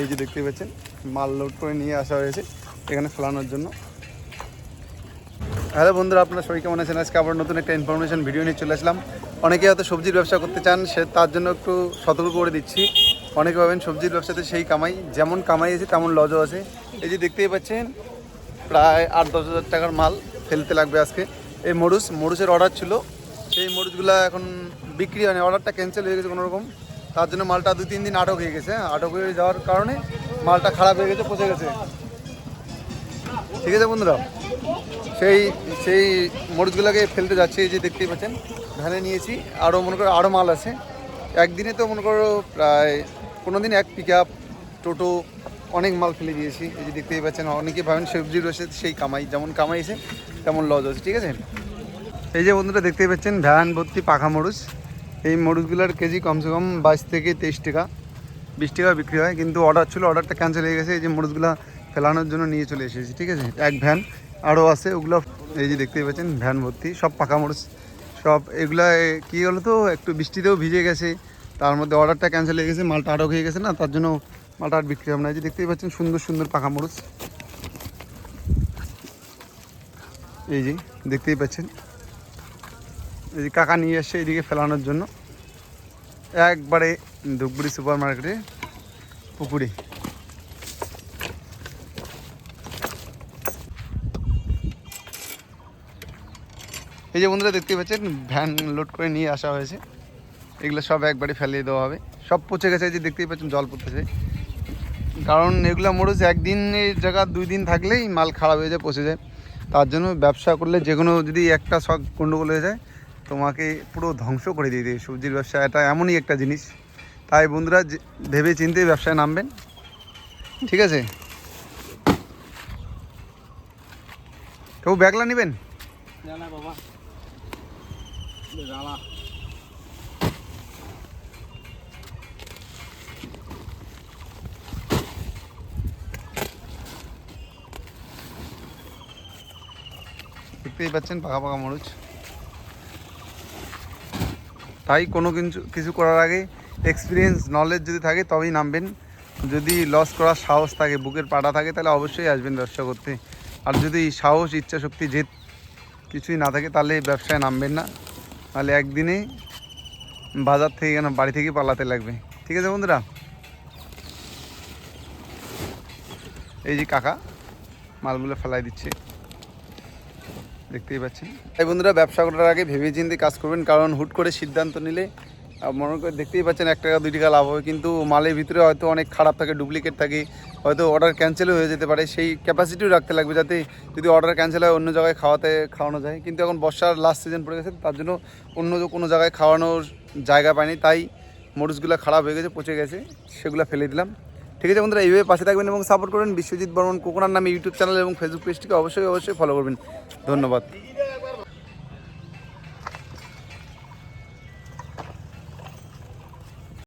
এই যে দেখতেই পাচ্ছেন, মাল লোড করে নিয়ে আসা হয়েছে এখানে ফেলানোর জন্য। হ্যালো বন্ধুরা, আপনারা সবাই কেমন আছেন? আজকে আবার নতুন একটা ইনফরমেশন ভিডিও নিয়ে চলে আসলাম। অনেকে হয়তো সবজির ব্যবসা করতে চান, সে তার জন্য একটু সতর্ক করে দিচ্ছি। অনেকে ভাবেন সবজির ব্যবসাতে সেই কামাই, যেমন কামাই আছে তেমন লজও আছে। এই যে দেখতেই পাচ্ছেন, প্রায় আট দশ হাজার টাকার মাল ফেলতে লাগবে আজকে। এই মরুচ মরুচের অর্ডার ছিল। সেই মরুচগুলো এখন বিক্রি হয়নি অর্ডারটা ক্যান্সেল হয়ে গেছে কোনো রকম তার জন্য মালটা দুই, তিন দিন আটক হয়ে গেছে। আটক হয়ে যাওয়ার কারণে মালটা খারাপ হয়ে গেছে, পচে গেছে। ঠিক আছে বন্ধুরা? সেই সেই মরিচগুলোকে ফেলতে যাচ্ছি, এই যে দেখতেই পাচ্ছেন। ভ্যানে নিয়েছি আরও মনে করো আরও মাল আছে। একদিনে তো মনে করো প্রায় কোনো দিন এক পিক আপ টোটো, অনেক মাল ফেলে দিয়েছি। এই যে দেখতেই পাচ্ছেন, অনেকে ভাবেন সবজি রয়েছে, সেই কামাই, যেমন কামাইছে, তেমন লজ আছে ঠিক আছে? এই যে বন্ধুরা, দেখতেই পাচ্ছেন ভ্যান ভর্তি, পাখা মরুচ। এই মরুচগুলোর কেজি কমসে কম বাইশ থেকে তেইশ টাকা, বিশ টাকা বিক্রি হয়। কিন্তু অর্ডার ছিল অর্ডারটা ক্যান্সেল হয়ে গেছে। এই যে মরুচগুলো ফেলানোর জন্য নিয়ে চলে এসেছি, ঠিক আছে? এক ভ্যান আরও আছে, ওগুলো এই যে দেখতেই পাচ্ছেন ভ্যান ভর্তি, সব পাকা মরুচ সব এগুলা কী হলো তো একটু বৃষ্টিতেও ভিজে গেছে। তার মধ্যে অর্ডারটা ক্যান্সেল হয়ে গেছে মালটা আটক হয়ে গেছে না, তার জন্য মালটা আর বিক্রি হবে না। এই যে দেখতেই পাচ্ছেন, সুন্দর সুন্দর পাকা মরুচ এই যে দেখতেই পাচ্ছেন এই কাকা নিয়ে এসছে এইদিকে ফেলানোর জন্য একবারে ধূপগুড়ি সুপার মার্কেটে পুকুরে। এই যে বন্ধুরা দেখতেই পাচ্ছেন, ভ্যান লোড করে নিয়ে আসা হয়েছে। এগুলো সব একবারে ফেলিয়ে দেওয়া হবে। সব পচে গেছে যে দেখতেই পাচ্ছেন, জল পড়তেছে। কারণ এগুলো মরুচ একদিনের জায়গা দুই দিন থাকলেই মাল খারাপ হয়ে যায়, পচে যায়। তার জন্য ব্যবসা করলে যে কোনো যদি একটা শখ গণ্ডগোল হয়ে যায় তোমাকে পুরো ধ্বংস করে দিয়ে দেবে সবজির ব্যবসা এটা এমনই একটা জিনিস। তাই বন্ধুরা ভেবে চিন্তে ব্যবসায় নামবেন। ঠিক আছে? কেউ ব্যাগলা নেবেন? জানা দেখতেই পাচ্ছেন পাকা পাকা মরুচ। তাই কোনো কিছু কিছু করার আগে এক্সপিরিয়েন্স নলেজ যদি থাকে তবেই নামবেন। যদি লস করার সাহস থাকে, বুকের পাটা থাকে, তাহলে অবশ্যই আসবেন ব্যবসা করতে। আর যদি সাহস, ইচ্ছা, শক্তি, জেদ কিছুই না থাকে, তাহলে ব্যবসায় নামবেন না। তাহলে একদিনে বাজার থেকে কেন, বাড়ি থেকে পালাতে লাগবে। ঠিক আছে বন্ধুরা? এই যে কাকা, মালগুলো ফেলাই দিচ্ছে। দেখতেই পাচ্ছেন। তাই বন্ধুরা, ব্যবসা করার আগে ভেবে চিন্তে কাজ করবেন, কারণ হুট করে সিদ্ধান্ত নিলে মনে করে দেখতেই পাচ্ছেন, এক টাকা, দুই টাকা লাভ হবে। কিন্তু মালের ভিতরে হয়তো অনেক খারাপ থাকে, ডুপ্লিকেট থাকে, হয়তো অর্ডার ক্যান্সেলও হয়ে যেতে পারে। সেই ক্যাপাসিটিও রাখতে লাগবে, যাতে যদি অর্ডার ক্যান্সেল হয়, অন্য জায়গায় খাওয়াতে, খাওয়ানো যায়। কিন্তু এখন বর্ষার লাস্ট সিজন পড়ে গেছে, তার জন্য অন্য কোনো জায়গায় খাওয়ানোর জায়গা পায়নি তাই মরুচগুলো খারাপ হয়ে গেছে, পচে গেছে, সেগুলো ফেলে দিলাম। ঠিক আছে বন্ধুরা, এইভাবে পাশে থাকবেন এবং সাপোর্ট করবেন। বিশ্বজিৎ বর্মন কোকোনার নামে ইউটিউব চ্যানেল এবং ফেসবুক পেজটিকে অবশ্যই অবশ্যই ফলো করবেন। ধন্যবাদ।